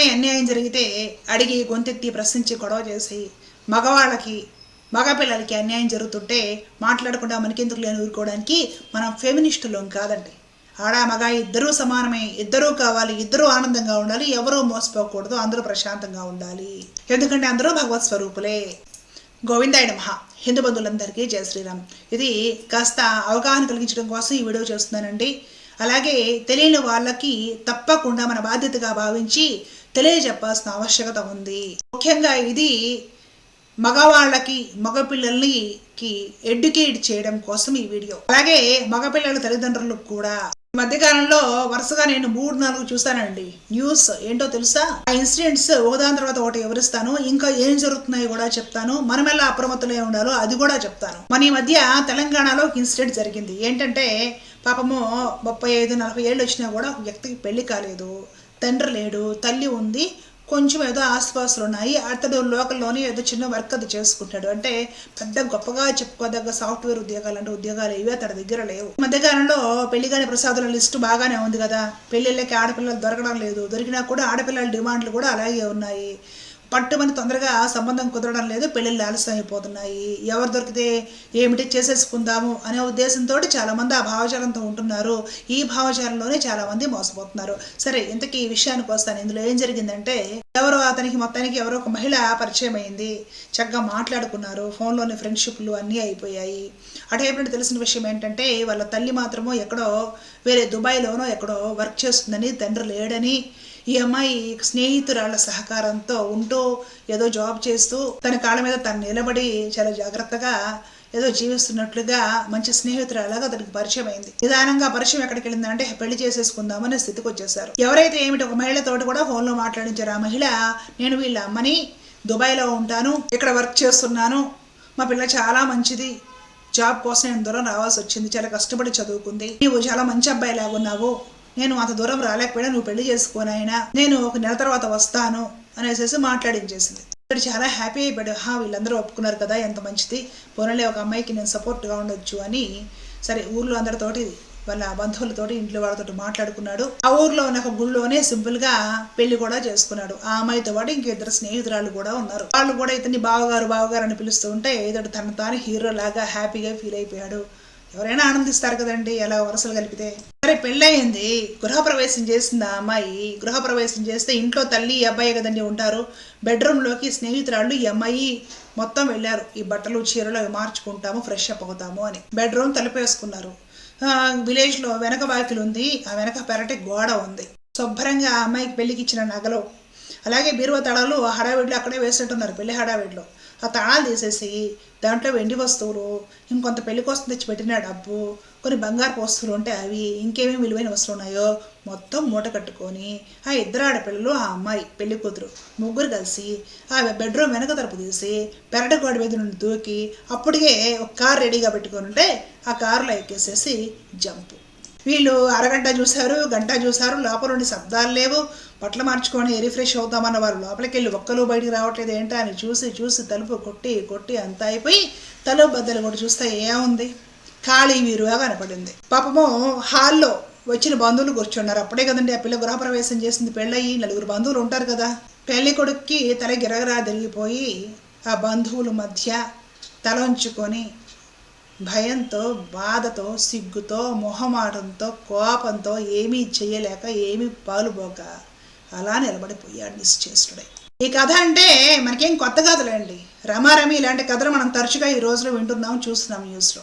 మాత్రమే అన్యాయం జరిగితే అడిగి గొంతెత్తి ప్రశ్నించి గొడవ చేసి మగవాళ్ళకి మగపిల్లలకి అన్యాయం జరుగుతుంటే మాట్లాడకుండా మనకెందుకు లేని ఊరుకోవడానికి మనం ఫెమినిస్టులం కాదండి. ఆడ మగ ఇద్దరూ సమానమే ఇద్దరూ కావాలి ఇద్దరూ ఆనందంగా ఉండాలి ఎవరూ మోసపోకూడదు అందరూ ప్రశాంతంగా ఉండాలి. ఎందుకంటే అందరూ భగవత్ స్వరూపులే. గోవిందాయ మహా హిందూ బంధువులందరికీ జయ శ్రీరామ్. ఇది కాస్త అవగాహన కలిగించడం కోసం ఈ వీడియో చేస్తున్నానండి. అలాగే తెలియని వాళ్ళకి తప్పకుండా మన బాధ్యతగా భావించి తెలియజెప్పాల్సిన ఆవశ్యకత ఉంది. ముఖ్యంగా ఇది మగవాళ్ళకి మగపిల్లలకి ఎడ్యుకేట్ చేయడం కోసం ఈ వీడియో. అలాగే మగపిల్లల తల్లిదండ్రులకు కూడా. ఈ మధ్యకాలంలో వరుసగా నేను మూడు నాలుగు చూశానండి. న్యూస్ ఏంటో తెలుసా? ఆ ఇన్సిడెంట్స్ ఒకదాని తర్వాత ఒకటి వివరిస్తాను. ఇంకా ఏం జరుగుతున్నాయో కూడా చెప్తాను. మనం ఎలా అప్రమత్తులే ఉండాలో అది కూడా చెప్తాను. మన ఈ మధ్య తెలంగాణలో ఒక ఇన్సిడెంట్ జరిగింది. ఏంటంటే పాపము ముప్పై ఐదు నలభై ఏళ్ళు వచ్చినా కూడా ఒక వ్యక్తికి పెళ్ళి కాలేదు. తండ్రి లేడు తల్లి ఉంది కొంచెం ఏదో ఆసుపాసులు ఉన్నాయి అతడు లోకల్లోనే ఏదో చిన్న వర్క్ అది చేసుకుంటాడు. అంటే పెద్ద గొప్పగా చెప్పుకోదగ్గ సాఫ్ట్వేర్ ఉద్యోగాలు అంటే ఉద్యోగాలు ఏవి అతడి దగ్గర లేవు. మధ్యకాలంలో పెళ్ళిగాని ప్రసాదుల లిస్టు బాగానే ఉంది కదా. పెళ్ళిళ్ళకి ఆడపిల్లలు దొరకడం లేదు. దొరికినా కూడా ఆడపిల్లల డిమాండ్లు కూడా అలాగే ఉన్నాయి. పట్టుమని తొందరగా సంబంధం కుదరడం లేదు పెళ్ళిళ్ళు ఆలస్యం అయిపోతున్నాయి. ఎవరు దొరికితే ఏమిటి చేసేసుకుందాము అనే ఉద్దేశంతో చాలామంది ఆ భావజాలంతో ఉంటున్నారు. ఈ భావజాలంలోనే చాలామంది మోసపోతున్నారు. సరే ఇంతకీ ఈ విషయానికి వస్తాను. ఇందులో ఏం జరిగిందంటే ఎవరో అతనికి మొత్తానికి ఎవరో ఒక మహిళ పరిచయం అయింది. చక్కగా మాట్లాడుకున్నారు. ఫోన్లోని ఫ్రెండ్షిప్లు అన్నీ అయిపోయాయి. అటేపటి తెలిసిన విషయం ఏంటంటే వాళ్ళ తల్లి మాత్రమో ఎక్కడో వేరే దుబాయ్లోనో ఎక్కడో వర్క్ చేస్తుందని తండ్రి లేడని ఈ అమ్మాయి స్నేహితురాళ్ళ సహకారంతో ఉంటూ ఏదో జాబ్ చేస్తూ తన కాళ్ళ మీద తను నిలబడి చాలా జాగ్రత్తగా ఏదో జీవిస్తున్నట్లుగా మంచి స్నేహితురాలాగా అతనికి పరిచయం అయింది. నిదానంగా పరిచయం ఎక్కడికి వెళ్ళిందంటే పెళ్ళి చేసేసుకుందామనే స్థితికి వచ్చేసారు ఎవరైతే ఏమిటి ఒక మహిళతోటి కూడా ఫోన్లో మాట్లాడించారు ఆ మహిళ నేను వీళ్ళ అమ్మని దుబాయ్లో ఉంటాను ఇక్కడ వర్క్ చేస్తున్నాను మా పిల్ల చాలా మంచిది జాబ్ కోసం నేను దూరం రావాల్సి వచ్చింది చాలా కష్టపడి చదువుకుంది నువ్వు చాలా మంచి అబ్బాయి లాగున్నావు నేను అంత దూరం రాలేకపోయినా నువ్వు పెళ్ళి చేసుకోనైనా నేను ఒక నెల తర్వాత వస్తాను అనేసి మాట్లాడించేసింది. ఇక్కడ చాలా హ్యాపీ అయిపోయాడు. హా వీళ్ళందరూ ఒప్పుకున్నారు కదా ఎంత మంచిది. పోనలే ఒక అమ్మాయికి నేను సపోర్ట్గా ఉండొచ్చు అని. సరే ఊర్లో అందరితోటి వాళ్ళ బంధువులతోటి ఇంట్లో వాళ్ళతో మాట్లాడుకున్నాడు. ఆ ఊర్లో ఉన్న ఒక గుళ్ళోనే సింపుల్గా పెళ్ళి కూడా చేసుకున్నాడు. ఆ అమ్మాయితో పాటు ఇంక ఇద్దరు స్నేహితురాలు కూడా ఉన్నారు. వాళ్ళు కూడా ఇతన్ని బావగారు బావగారు అని పిలుస్తూ ఉంటే ఇతడు తన తాను హీరో లాగా హ్యాపీగా ఫీల్ అయిపోయాడు. ఎవరైనా ఆనందిస్తారు కదండి ఎలా వరుసలు కలిపితే. సరే పెళ్ళయింది గృహప్రవేశం చేసింది ఆ అమ్మాయి? గృహప్రవేశం చేస్తే ఇంట్లో తల్లి ఈ అబ్బాయి కదండి ఉంటారు. బెడ్రూమ్లోకి స్నేహితురాళ్ళు ఈ అమ్మాయి మొత్తం వెళ్ళారు. ఈ బట్టలు చీరలు అవి మార్చుకుంటాము ఫ్రెష్ అప్ అవుతాము అని. బెడ్రూమ్ తలుపేసుకున్నారు. ఆ, విలేజ్లో వెనక వాకిలు ఉంది. ఆ వెనక పెరటి గోడ ఉంది. శుభ్రంగా ఆ అమ్మాయికి పెళ్ళికి ఇచ్చిన నగలు అలాగే బీరువా తడాలు హడావిడిలో అక్కడే వేసినట్టున్నారు పెళ్ళి హడావిడిలో. ఆ తాళాలు తీసేసి దాంట్లో వెండి వస్తువులు ఇంకొంత పెళ్ళి కోసం తెచ్చి పెట్టిన డబ్బు కొన్ని బంగారు వస్తువులు ఉంటే అవి ఇంకేమేమి విలువైన వస్తువులు ఉన్నాయో మొత్తం మూట కట్టుకొని ఆ ఇద్దరు ఆడపిల్లలు ఆ అమ్మాయి పెళ్ళి కూతురు ముగ్గురు కలిసి ఆ బెడ్రూమ్ వెనక తలుపు తీసి పెరటి గోడ మీద నుండి దూకి అప్పటికే ఒక కారు రెడీగా పెట్టుకొని ఉంటే ఆ కారులో ఎక్కేసేసి జంపు. వీళ్ళు అరగంట చూశారు గంట చూశారు లోపల నుండి శబ్దాలు లేవు. బట్టలు మార్చుకొని రిఫ్రెష్ అవుతామన్న వారు లోపలికి వెళ్ళి ఒక్కరు బయటికి రావట్లేదు. ఏంటా అని చూసి చూసి తలుపు కొట్టి కొట్టి అంతా అయిపోయి తలుపు బద్దలు కూడా చూస్తే ఏముంది? ఖాళీ వీరుగా కనపడింది. పాపము హాల్లో వచ్చిన బంధువులు కూర్చున్నారు. అప్పుడే కదండి ఆ పిల్ల గృహప్రవేశం చేసింది. పెళ్ళయి నలుగురు బంధువులు ఉంటారు కదా. పెళ్ళి కొడుక్కి తల గిరగరా తిరిగిపోయి ఆ బంధువుల మధ్య తల ఉంచుకొని భయంతో బాధతో సిగ్గుతో మొహమాటంతో కోపంతో ఏమీ చేయలేక ఏమీ పాలుపోక అలా నిలబడిపోయాడు నిశ్చేష్టుడై. ఈ కథ అంటే మనకేం కొత్త కథలేండి. రమారమి ఇలాంటి కథలు మనం తరచుగా ఈ రోజులో వింటున్నాం చూస్తున్నాం న్యూస్లో.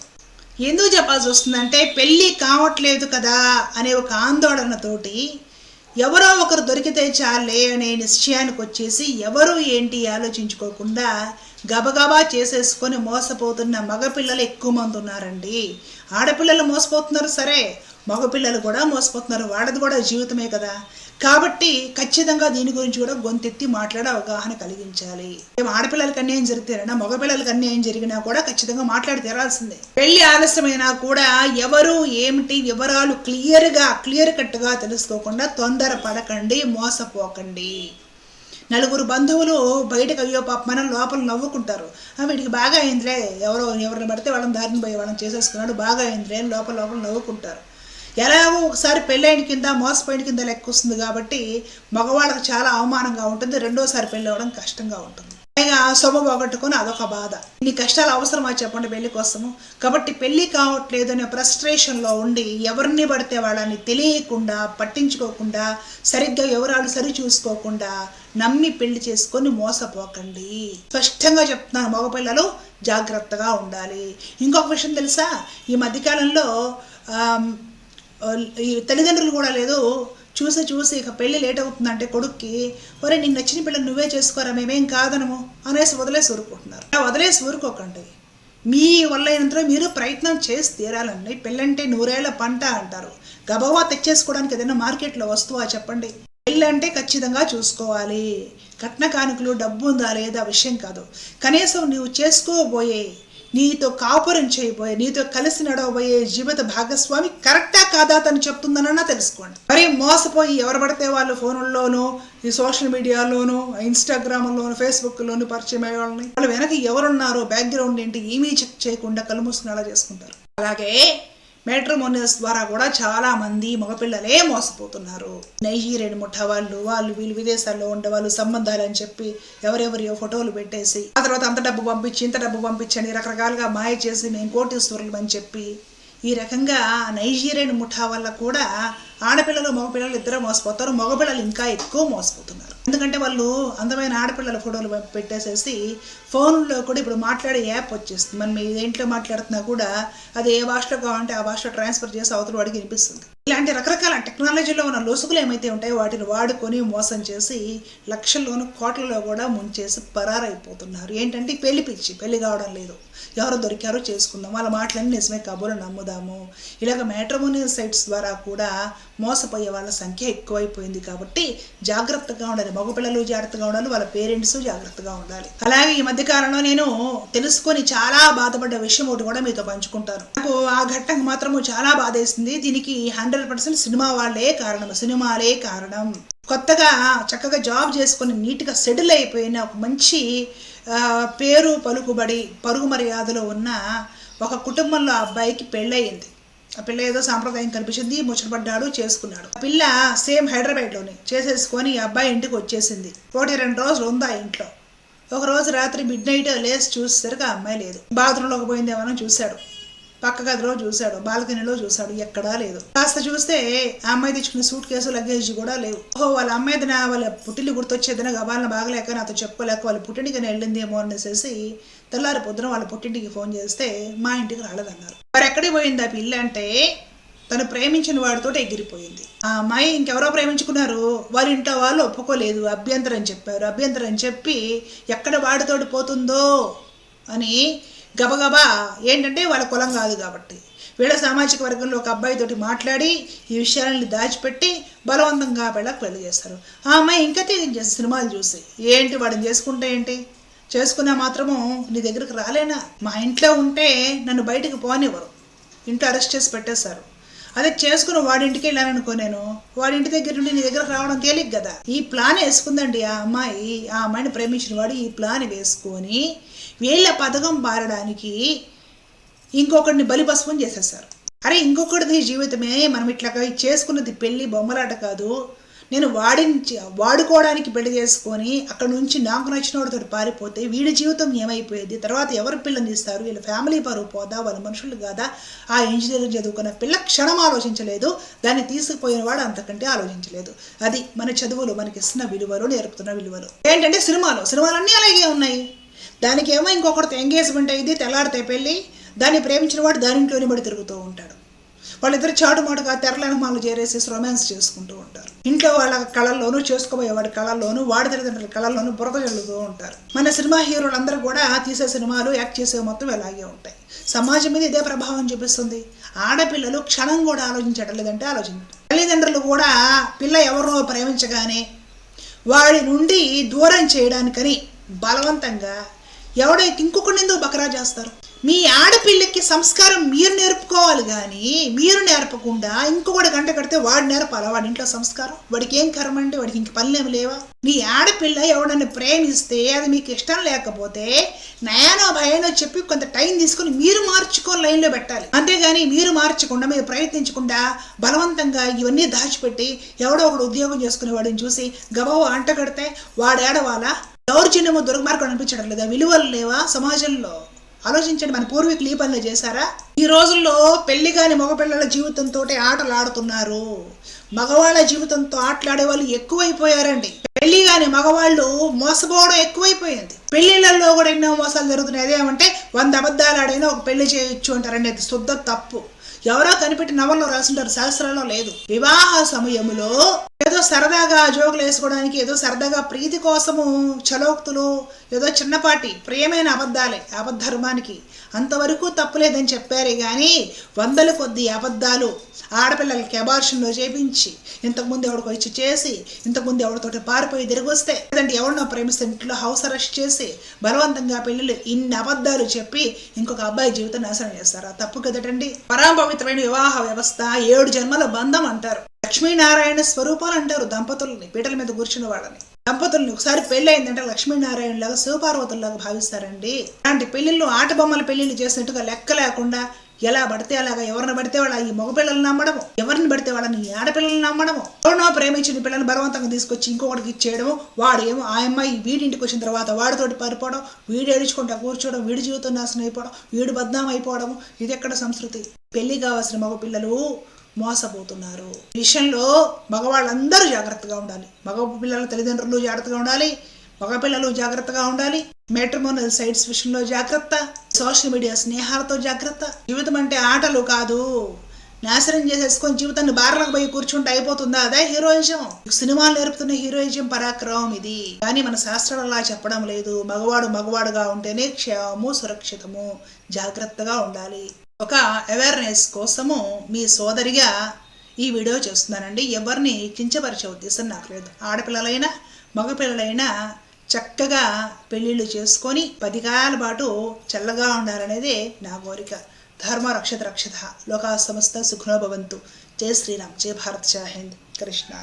ఎందుకు చెప్పాల్సి వస్తుందంటే పెళ్ళి కావట్లేదు కదా అనే ఒక ఆందోళనతోటి ఎవరో ఒకరు దొరికితే చాలే అనే నిశ్చయానికి వచ్చేసి ఎవరు ఏంటి ఆలోచించుకోకుండా గబగబా చేసేసుకొని మోసపోతున్న మగపిల్లలు ఎక్కువ మంది ఉన్నారండి. ఆడపిల్లలు మోసపోతున్నారు సరే మగపిల్లలు కూడా మోసపోతున్నారు. వాళ్ళది కూడా జీవితమే కదా. కాబట్టి ఖచ్చితంగా దీని గురించి కూడా గొంతెత్తి మాట్లాడే అవగాహన కలిగించాలి. ఏం ఆడపిల్లలకి అన్యాయం జరిగితేనైనా మగపిల్లలకి అన్యాయం జరిగినా కూడా ఖచ్చితంగా మాట్లాడి తీరాల్సిందే. పెళ్ళి ఆలస్యమైనా కూడా ఎవరు ఏమిటి వివరాలు క్లియర్గా క్లియర్ కట్గా తెలుసుకోకుండా తొందర పడకండి మోసపోకండి. నలుగురు బంధువులు బయటకు అయ్యో పాప మనం లోపల నవ్వుకుంటారు. వీడికి బాగా అయిందిలే ఎవరో ఎవరిని పడితే వాళ్ళని దారిని పోయి వాళ్ళని చేసేసుకున్నాడు బాగా అయిందిలే అని లోపల లోపల నవ్వుకుంటారు. ఎలాగో ఒకసారి పెళ్ళైన కింద మోసపోయిన కింద లెక్కొస్తుంది కాబట్టి మగవాళ్ళకి చాలా అవమానంగా ఉంటుంది. రెండోసారి పెళ్ళి అవ్వడం కష్టంగా ఉంటుంది. పైగా సొమ్ము పోగొట్టుకొని అదొక బాధ. ఇన్ని కష్టాలు అవసరమా చెప్పండి పెళ్ళి కోసము? కాబట్టి పెళ్ళి కావట్లేదు అనే ఫ్రస్ట్రేషన్లో ఉండి ఎవరిని పడితే వాళ్ళని తెలియకుండా పట్టించుకోకుండా సరిగ్గా వివరాలు సరి చూసుకోకుండా నమ్మి పెళ్ళి చేసుకొని మోసపోకండి. స్పష్టంగా చెప్తున్నాను మగపిల్లలు జాగ్రత్తగా ఉండాలి. ఇంకొక విషయం తెలుసా? ఈ మధ్యకాలంలో ఈ తల్లిదండ్రులు కూడా లేదు చూసి చూసి ఇక పెళ్ళి లేట్ అవుతుందంటే కొడుక్కి ఒరే నీకు నచ్చిన పిల్లలు నువ్వే చేసుకోరా మేమేం కాదనము అనేసి వదిలేసి ఊరుకుంటున్నారు. వదిలేసి ఊరుకోకండి. మీ వల్ల అయినంతలో మీరు ప్రయత్నం చేసి తీరాలండి. పెళ్ళంటే నూరేళ్ళ పంట అంటారు. గబవా తెచ్చేసుకోవడానికి ఏదైనా మార్కెట్లో వస్తువా చెప్పండి. పెళ్ళంటే ఖచ్చితంగా చూసుకోవాలి. కట్న కానుకలు డబ్బు ఉందా లేదా విషయం కాదు. కనీసం నువ్వు చేసుకోబోయే నీతో కాపురం చేయబోయే నీతో కలిసి నడవబోయే జీవిత భాగస్వామి కరెక్టా కాదా తను చెప్తుందనన్నా తెలుసుకోండి. మరి మోసపోయి ఎవరు పడితే వాళ్ళు ఫోన్లలోనూ ఈ సోషల్ మీడియాలోనూ ఇన్స్టాగ్రామ్లోను ఫేస్బుక్లోను పరిచయం అయ్యే వాళ్ళని. వాళ్ళు వెనక ఎవరున్నారో బ్యాక్గ్రౌండ్ ఏంటి ఏమీ చెక్ చేయకుండా కళ్ళు అలా చేసుకుంటారు. అలాగే మెట్రోమోనియస్ ద్వారా కూడా చాలా మంది మగపిల్లలే మోసపోతున్నారు. నైజీరియన్ ముఠా వాళ్ళు వాళ్ళు వీళ్ళు విదేశాల్లో ఉండే వాళ్ళు సంబంధాలు అని చెప్పి ఎవరెవరియో ఫోటోలు పెట్టేసి ఆ తర్వాత అంత డబ్బు పంపించి ఇంత డబ్బు పంపించని రకరకాలుగా మాయ చేసి మేము కోటీశ్వరులు అని చెప్పి ఈ రకంగా నైజీరియన్ ముఠా వల్ల కూడా ఆడపిల్లలు మగపిల్లలు ఇద్దరు మోసపోతారు. మగపిల్లలు ఇంకా ఎక్కువ మోసపోతున్నారు. ఎందుకంటే వాళ్ళు అందమైన ఆడపిల్లల ఫోటోలు పెట్టేసేసి ఫోన్లో కూడా ఇప్పుడు మాట్లాడే యాప్ వచ్చేస్తుంది. మనం మీ దేంట్లో మాట్లాడుతున్నా కూడా అది ఏ భాషలో కావాలంటే ఆ భాషలో ట్రాన్స్ఫర్ చేసి అవతల వాడికి వినిపిస్తుంది. ఇలాంటి రకరకాల టెక్నాలజీలో ఉన్న లొసుగులు ఏమైతే ఉంటాయో వాటిని వాడుకొని మోసం చేసి లక్షల్లోనూ కోట్లలో కూడా ముంచేసి పరారైపోతున్నారు. ఏంటంటే పెళ్ళి పిచ్చి పెళ్ళి కావడం లేదు. ఎవరో దొరికారో చేసుకుందాం. వాళ్ళ మాటలన్నీ నిజమే కాబోలు నమ్ముదాము. ఇలాగ మ్యాట్రమోనియల్ సైట్స్ ద్వారా కూడా మోసపోయే వాళ్ళ సంఖ్య ఎక్కువైపోయింది కాబట్టి జాగ్రత్తగా ఉండాలి. మగపిల్లలు జాగ్రత్తగా ఉండాలి వాళ్ళ పేరెంట్స్ జాగ్రత్తగా ఉండాలి. అలాగే ఈ మధ్య కాలంలో నేను తెలుసుకొని చాలా బాధపడ్డ విషయం ఒకటి కూడా మీతో పంచుకుంటాను. నాకు ఆ ఘట్టం మాత్రము చాలా బాధేసింది. దీనికి హండ్రెడ్ పర్సెంట్ సినిమా వాళ్ళే కారణం సినిమాలే కారణం. కొత్తగా చక్కగా జాబ్ చేసుకొని నీట్గా సెటిల్ అయిపోయిన ఒక మంచి పేరు పలుకుబడి పరుగు మర్యాదలో ఉన్న ఒక కుటుంబంలో ఆ అబ్బాయికి పెళ్ళయింది. ఆ పిల్ల ఏదో సాంప్రదాయం కనిపించింది ముచ్చటపడ్డాడు చేసుకున్నాడు. ఆ పిల్ల సేమ్ హైదరాబాద్లోనే చేసేసుకొని ఈ అబ్బాయి ఇంటికి వచ్చేసింది. ఒకటి రెండు రోజులు ఉంది ఆ ఇంట్లో? ఒక రోజు రాత్రి మిడ్ నైట్ లేచి చూసేసరికి ఆ అమ్మాయి లేదు. బాత్రూంలోకి పోయిందేమో చూశాడు. పక్క గదిలో చూశాడు. బాల్కనీలో చూశాడు. ఎక్కడా లేదు. కాస్త చూస్తే ఆ అమ్మాయి తెచ్చుకున్న సూట్ కేసు లగేజ్ కూడా లేవు. ఓహో వాళ్ళ అమ్మాయి నా వాళ్ళ పుట్టిల్లు గుర్తొచ్చేదన గబాలను బాగలేక నాతో చెప్పుకోలేక వాళ్ళ పుట్టింటికి వెళ్ళిందేమో అనేసి తెల్లారి పొద్దున వాళ్ళ పుట్టింటికి ఫోన్ చేస్తే మా ఇంటికి రాలేదన్నారు. మరి ఎక్కడికి పోయింది ఆ పిల్ల అంటే తను ప్రేమించిన వాడితో ఎగిరిపోయింది. ఆ అమ్మాయి ఇంకెవరో ప్రేమించుకున్నారు. వాళ్ళ ఇంట్లో వాళ్ళు ఒప్పుకోలేదు. అభ్యంతరం చెప్పారు. అభ్యంతరం చెప్పి ఎక్కడ వాడితోటి పోతుందో అని గబగబా ఏంటంటే వాళ్ళ కులం కాదు కాబట్టి. వీళ్ళ సామాజిక వర్గంలో ఒక అబ్బాయితోటి మాట్లాడి ఈ విషయాలని దాచిపెట్టి బలవంతంగా ఆ పెళ్ళి చేస్తారు. ఆ అమ్మాయి ఇంకా చేసి సినిమాలు చూసి ఏంటి వాడిని చేసుకుంటే ఏంటి? చేసుకున్నా మాత్రము నీ దగ్గరకు రాలేనా? మా ఇంట్లో ఉంటే నన్ను బయటికి పోనివ్వరు. ఇంట్లో అరెస్ట్ చేసి పెట్టేశారు. అదే చేసుకుని వాడింటికి వెళ్ళాననుకో నేను. వాడింటి దగ్గర నుండి నీ దగ్గరకు రావడం తేలిక కదా. ఈ ప్లాన్ వేసుకుందండి ఆ అమ్మాయి. ఆ అమ్మాయిని ప్రేమించిన వాడు ఈ ప్లాన్ వేసుకొని వీళ్ళ పథకం బారడానికి ఇంకొకరిని బలిపస్వం చేసేసారు అరే ఇంకొకటిది జీవితమే. మనం ఇట్లా చేసుకున్నది పెళ్ళి బొమ్మలాట కాదు. నేను వాడిని వాడుకోవడానికి పెళ్ళి చేసుకొని అక్కడ నుంచి నాకు నచ్చిన పారిపోతే వీడి జీవితం ఏమైపోయేది? తర్వాత ఎవరు పిల్లని ఇస్తారు వీళ్ళ ఫ్యామిలీ పరువు పోదా? వాళ్ళ మనుషులు కాదా? ఆ ఇంజనీరింగ్ చదువుకున్న పిల్ల క్షణం ఆలోచించలేదు. దాన్ని తీసుకుపోయిన వాడు అంతకంటే ఆలోచించలేదు. అది మన చదువులు మనకి ఇస్తున్న విలువలు నేర్పుతున్న విలువలు. ఏంటంటే సినిమాలు సినిమాలన్నీ అలాగే ఉన్నాయి. దానికి ఏమో ఇంకొకరితో ఎంగేజ్మెంట్ అయింది తెల్లారితే పెళ్ళి దాన్ని ప్రేమించిన వాడు దాని ఇంట్లోనే బడి తిరుగుతూ ఉంటాడు. వాళ్ళిద్దరు చాటుమాటుగా తెరలనమాలు చేరేసి రొమాన్స్ చేసుకుంటూ ఉంటారు. ఇంట్లో వాళ్ళ కళల్లోనూ చేసుకోబోయే వాడి కళల్లోనూ వాడి తల్లిదండ్రుల కళల్లోనూ బురద చల్లుతూ ఉంటారు. మన సినిమా హీరోలందరూ కూడా తీసే సినిమాలు యాక్ట్ చేసే మొత్తం ఇలాగే ఉంటాయి. సమాజం మీద ఇదే ప్రభావం చూపిస్తుంది. ఆడపిల్లలు క్షణం కూడా ఆలోచించడం లేదంటే ఆలోచించడం తల్లిదండ్రులు కూడా పిల్ల ఎవరినో ప్రేమించగానే వాడి నుండి దూరం చేయడానికని బలవంతంగా ఎవడో ఇంకొకటి ఎందుకు బకరా చేస్తారు? మీ ఆడపిల్లకి సంస్కారం మీరు నేర్పుకోవాలి కానీ మీరు నేర్పకుండా ఇంకొకటి గంట కడితే వాడు నేర్పాలా? వాడి ఇంట్లో సంస్కారం? వాడికి ఏం కర్మ అంటే వాడికి ఇంక పనులేమి లేవా? మీ ఆడపిల్ల ఎవడన్నా ప్రేమిస్తే అది మీకు ఇష్టం లేకపోతే నయానో భయానో చెప్పి కొంత టైం తీసుకొని మీరు మార్చుకొని లైన్లో పెట్టాలి. అంతేగాని మీరు మార్చకుండా మీరు ప్రయత్నించకుండా బలవంతంగా ఇవన్నీ దాచిపెట్టి ఎవడో ఒకడు ఉద్యోగం చేసుకునే వాడిని చూసి గబవ అంట కడితే వాడు ఏడవాలా? దౌర్జన్యము దుర్మార్గం అనిపించడం లేదా. విలువలు లేవా? సమాజంలో ఆలోచించండి. మన పూర్వీకులు ఈ పనులు చేశారా? ఈ రోజుల్లో పెళ్ళి కాని మగపిల్లల జీవితంతో ఆటలు ఆడుతున్నారు. మగవాళ్ళ జీవితంతో ఆటలాడే వాళ్ళు ఎక్కువైపోయారండి. పెళ్ళి కాని మగవాళ్ళు మోసపోవడం ఎక్కువైపోయింది. పెళ్ళిళ్ళల్లో కూడా ఎన్నో మోసాలు జరుగుతున్నాయి. అదేమంటే వంద అబద్ధాలు ఆడైనా ఒక పెళ్ళి చేయొచ్చు అంటారండి అది శుద్ధ తప్పు. ఎవరో కనిపెట్టి నవల్లో రాసింటారు. శాస్త్రాల్లో లేదు. వివాహ సమయములో ఏదో సరదాగా జోకులు వేసుకోవడానికి ఏదో సరదాగా ప్రీతి కోసము చలోక్తులు ఏదో చిన్నపాటి ప్రియమైన అబద్ధాలే అబద్ధర్మానికి అంతవరకు తప్పులేదని చెప్పారే కానీ వందల కొద్ది అబద్ధాలు ఆడపిల్లలకి అబార్షన్లో చేపించి ఇంతకుముందు ఎవడికి వచ్చి చేసి ఇంతకుముందు ఎవరితోటి పారిపోయి తిరిగి వస్తే లేదంటే ఎవరినో ప్రేమిస్తే ఇంట్లో హౌస్ అరెస్ట్ చేసి బలవంతంగా పెళ్ళిళ్ళు ఇన్ని అబద్ధాలు చెప్పి ఇంకొక అబ్బాయి జీవితం నాశనం చేస్తారు? ఆ తప్పు కదటండి. పరాపవిత్రమైన వివాహ వ్యవస్థ ఏడు జన్మల బంధం అంటారు. లక్ష్మీనారాయణ స్వరూపాలు అంటారు దంపతుల్ని పీటల మీద కూర్చున్న వాళ్ళని. దంపతుల్ని ఒకసారి పెళ్ళి అయిందంటే లక్ష్మీనారాయణ లాగా శివపార్వతుల్లాగా భావిస్తారండి. అలాంటి పెళ్ళిళ్ళు ఆట బొమ్మల పెళ్ళిళ్ళు చేసినట్టుగా లెక్క లేకుండా ఎలా పడితే అలాగా ఎవరిని పడితే వాళ్ళ ఈ మగ పిల్లల్ని నమ్మడము ఎవరిని పడితే వాళ్ళని ఈ ఆడపిల్లల్ని నమ్మడము ఎవరినో ప్రేమించిన పిల్లల్ని బలవంతంగా తీసుకొచ్చి ఇంకొకటికి ఇచ్చేయడము వాడేమో ఆ అమ్మాయి వీడింటికి వచ్చిన తర్వాత వాడితోటి పారిపోవడం వీడు ఏడుచుకుంటా కూర్చోవడం వీడి జీవితం నాశనం అయిపోవడం వీడు బద్నాం అయిపోవడము ఇది ఎక్కడ సంస్కృతి? పెళ్ళి కావాల్సిన మగ పిల్లలు మోసపోతున్నారు. ఈ విషయంలో మగవాళ్ళందరూ జాగ్రత్తగా ఉండాలి. మగ పిల్లల తల్లిదండ్రులు జాగ్రత్తగా ఉండాలి. మగపిల్లలు జాగ్రత్తగా ఉండాలి. మెట్రిమోనల్ సైట్స్ విషయంలో జాగ్రత్త. సోషల్ మీడియా స్నేహాలతో జాగ్రత్త. జీవితం అంటే ఆటలు కాదు. నాశనం చేసేసుకొని జీవితాన్ని బార్లకు పోయి కూర్చుంటే అయిపోతుందా? అదే హీరోయిజం. సినిమాలు నేర్పుతున్న హీరోయిజం పరాక్రమం ఇది. కానీ మన శాస్త్రాలు అలా చెప్పడం లేదు. మగవాడు మగవాడుగా ఉంటేనే క్షేమము సురక్షితము. జాగ్రత్తగా ఉండాలి. ఒక అవేర్నెస్ కోసము మీ సోదరిగా ఈ వీడియో చేస్తున్నానండి. ఎవరిని కించపరిచే ఉద్దేశం నాకు లేదు. ఆడపిల్లలైనా మగపిల్లలైనా చక్కగా పెళ్ళిళ్ళు చేసుకొని పది కాలాల పాటు చల్లగా ఉండాలనేదే నా కోరిక. ధర్మ రక్షత రక్షత. లోకా సమస్త సుఖనోభవంతు జై శ్రీరామ్. జై భారత్. జై హింద్. కృష్ణ